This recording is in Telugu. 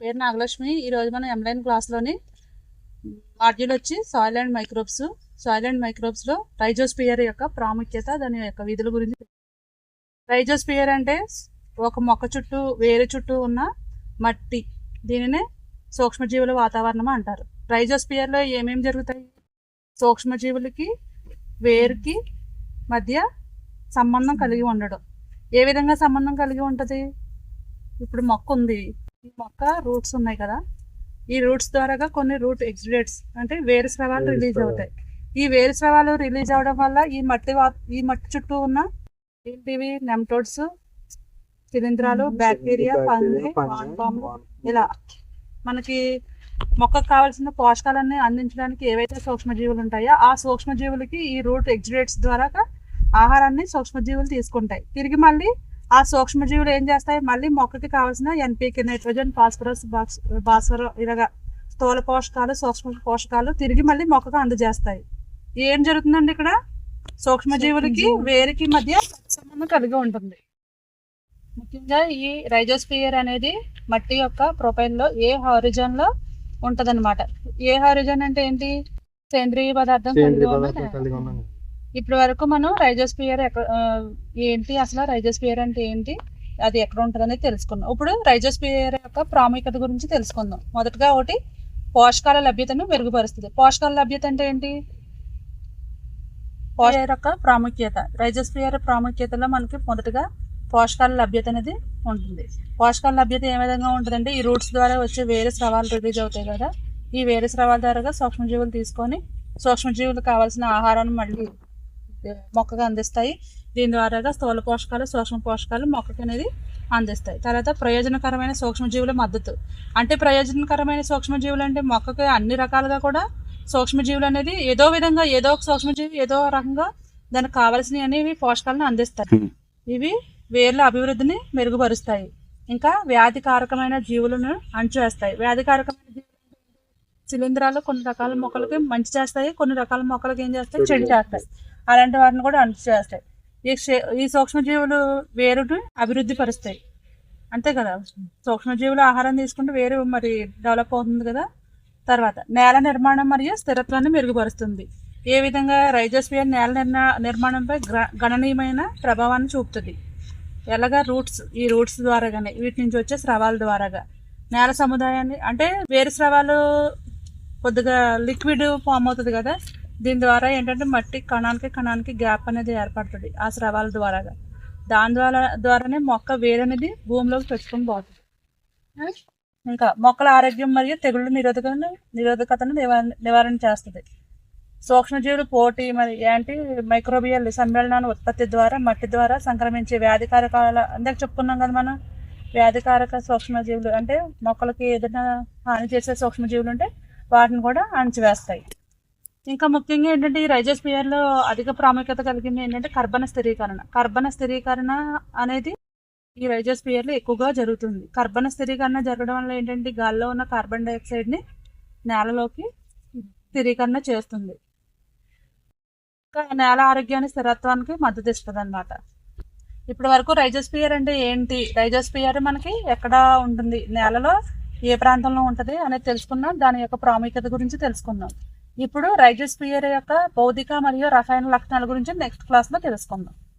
పేరు నాగలక్ష్మి. ఈ రోజు మనం ఎంలైన్ క్లాస్లోని మాడ్యూల్ వచ్చి soil and microbes soil and మైక్రోబ్స్లో rhizosphere యొక్క ప్రాముఖ్యత దాని యొక్క విధుల గురించి రైజోస్పియర్ అంటే ఒక మొక్క చుట్టూ వేరు చుట్టూ ఉన్న మట్టి. దీనినే సూక్ష్మజీవుల వాతావరణం అంటారు. రైజోస్పియర్లో ఏమేమి జరుగుతాయి? సూక్ష్మజీవులకి వేరుకి మధ్య సంబంధం కలిగి ఉండడం. ఏ విధంగా సంబంధం కలిగి ఉంటుంది? ఇప్పుడు మొక్క ఉంది ఈ మొక్క రూట్స్ ఉన్నాయి కదా. ఈ రూట్స్ ద్వారాగా కొన్ని రూట్ ఎగ్జిడేట్స్ అంటే వేరు స్రవాలు వేరు రిలీజ్. అవుతాయి. ఈ వేరు స్రవాలు రిలీజ్ అవడం వల్ల ఈ మట్టి ఈ మట్టి చుట్టూ ఉన్న ఏంటివి? నెమ్టోడ్స్ శిలీంధ్రాలు. బ్యాక్టీరియా వాన- ఇలా మనకి మొక్కకు కావాల్సిన పోషకాలన్నీ అందించడానికి ఏవైతే సూక్ష్మజీవులు ఉంటాయో ఆ సూక్ష్మజీవులకి ఈ రూట్ ఎగ్జిడేట్స్ ద్వారా ఆహారాన్ని సూక్ష్మజీవులు తీసుకుంటాయి. తిరిగి మళ్ళీ ఆ సూక్ష్మజీవులు ఏం చేస్తాయి? మళ్ళీ మొక్కకి కావాల్సిన ఎన్పీకే నైట్రోజన్ ఫాస్ఫరస్ భాస్వరం ఇలాగా స్థూల పోషకాలు సూక్ష్మ పోషకాలు తిరిగి మళ్ళీ మొక్కకు అందజేస్తాయి. ఏం జరుగుతుందండి ఇక్కడ? సూక్ష్మజీవులకి వేరికి మధ్య సంబంధం కలిగి ఉంటుంది. ముఖ్యంగా ఈ రైజోస్పియర్ అనేది మట్టి యొక్క ప్రొఫైల్లో ఏ హారిజన్లో ఉంటదన్నమాట. ఏ హారిజన్ అంటే ఏంటి? సేంద్రియ పదార్థం కలిగి ఇప్పటి వరకు మనం రైజోస్పియర్ ఎక్కడ ఏంటి అసలు రైజోస్పియర్ అంటే ఏంటి? అది ఎక్కడ ఉంటుంది అనేది తెలుసుకుందాం. ఇప్పుడు రైజోస్పియర్ యొక్క ప్రాముఖ్యత గురించి తెలుసుకుందాం. మొదటగా ఒకటి పోషకాల లభ్యతను మెరుగుపరుస్తుంది. పోషకాల లభ్యత అంటే ఏంటి? పోషకాల యొక్క ప్రాముఖ్యత. రైజోస్పియర్ ప్రాముఖ్యతలో మనకి మొదటగా పోషకాల లభ్యత అనేది ఉంటుంది. పోషకాల లభ్యత ఏ విధంగా ఉంటుందంటే ఈ రూట్స్ ద్వారా వచ్చే వేరే స్రవాలు రిలీజ్ అవుతాయి కదా ఈ వేరే స్రవాల ద్వారా సూక్ష్మజీవులు తీసుకొని సూక్ష్మజీవులకు కావాల్సిన ఆహారాన్ని మళ్ళీ మొక్కకు అందిస్తాయి దీని ద్వారాగా స్థూల పోషకాలు సూక్ష్మ పోషకాలు మొక్కకి అనేది అందిస్తాయి. తర్వాత ప్రయోజనకరమైన సూక్ష్మజీవుల మద్దతు. అంటే ప్రయోజనకరమైన సూక్ష్మజీవులు అంటే మొక్కకి అన్ని రకాలుగా కూడా సూక్ష్మజీవులు అనేది ఏదో విధంగా ఏదో ఒక సూక్ష్మజీవి ఏదో రకంగా దానికి కావాల్సినవి అనేవి పోషకాలను అందిస్తాయి. ఇవి వేర్ల అభివృద్ధిని మెరుగుపరుస్తాయి. ఇంకా వ్యాధికారకమైన జీవులను అణచివేస్తాయి వ్యాధికారకమైన జీవులు? శిలీంధ్రాలు కొన్ని రకాల మొక్కలకి మంచి చేస్తాయి కొన్ని రకాల మొక్కలకి ఏం చేస్తాయి చెడు చేస్తాయి. అలాంటి వాటిని కూడా అణచివేస్తాయి ఈ క్షే- ఈ సూక్ష్మజీవులు వేరుటి అభివృద్ధి పరుస్తాయి. అంతే కదా? సూక్ష్మజీవులు ఆహారం తీసుకుంటే వేరు మరి డెవలప్ అవుతుంది కదా? తర్వాత నేల నిర్మాణం మరియు స్థిరత్వాన్ని మెరుగుపరుస్తుంది. ఏ విధంగా రైజోస్పియర్ నేల నిర్మా నిర్మాణంపై గణనీయమైన ప్రభావాన్ని చూపుతుంది. ఎలాగా రూట్స్ ఈ రూట్స్ ద్వారాగానే వీటి నుంచి వచ్చే స్రవాల ద్వారాగా. నేల సముదాయాన్ని అంటే వేరు స్రవాలు కొద్దిగా లిక్విడ్ ఫామ్ అవుతుంది కదా? దీని ద్వారా ఏంటంటే మట్టి కణానికి కణానికి గ్యాప్ అనేది ఏర్పడుతుంది ఆ స్రవాల ద్వారాగా. దాని ద్వారా ద్వారానే మొక్క వేరు అనేది భూమిలోకి తెచ్చుకొని పోతుంది. ఇంకా మొక్కల ఆరోగ్యం మరియు తెగుళ్ళ నిరోధక నిరోధకతను నివారణ నివారణ చేస్తుంది. సూక్ష్మజీవులు పోటీ మరి యాంటీ మైక్రోబియల్ సమ్మేళనాల ఉత్పత్తి ద్వారా మట్టి ద్వారా సంక్రమించే వ్యాధికారకాల అందాక చెప్పుకున్నాం కదా మనం. వ్యాధికారక సూక్ష్మజీవులు అంటే మొక్కలకి ఏదైనా హాని చేసే సూక్ష్మజీవులు ఉంటే వాటిని కూడా అణచివేస్తాయి. ఇంకా ముఖ్యంగా ఏంటంటే ఈ రైజోస్పియర్లో అధిక ప్రాముఖ్యత కలిగింది ఏంటంటే కర్బన స్థిరీకరణ. కర్బన స్థిరీకరణ అనేది ఈ రైజోస్పియర్లో ఎక్కువగా జరుగుతుంది. కర్బన స్థిరీకరణ జరగడం వల్ల ఏంటంటే గాల్లో ఉన్న కార్బన్ డైఆక్సైడ్ని నేలలోకి స్థిరీకరణ చేస్తుంది. ఇంకా నేల ఆరోగ్యాన్ని స్థిరత్వానికి మద్దతు ఇస్తుంది అనమాట ఇప్పటి వరకు రైజోస్పియర్ అంటే ఏంటి? రైజోస్పియర్ మనకి ఎక్కడ ఉంటుంది? నేలలో ఏ ప్రాంతంలో ఉంటుంది అనేది తెలుసుకున్నాం. దాని యొక్క ప్రాముఖ్యత గురించి తెలుసుకుందాం ఇప్పుడు రైజోస్పియర్ యొక్క భౌతిక మరియు రసాయన లక్షణాల గురించి నెక్స్ట్ క్లాస్లో తెలుసుకుందాం.